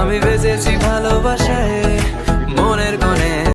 আমি বেজেছি ভালোবাসা।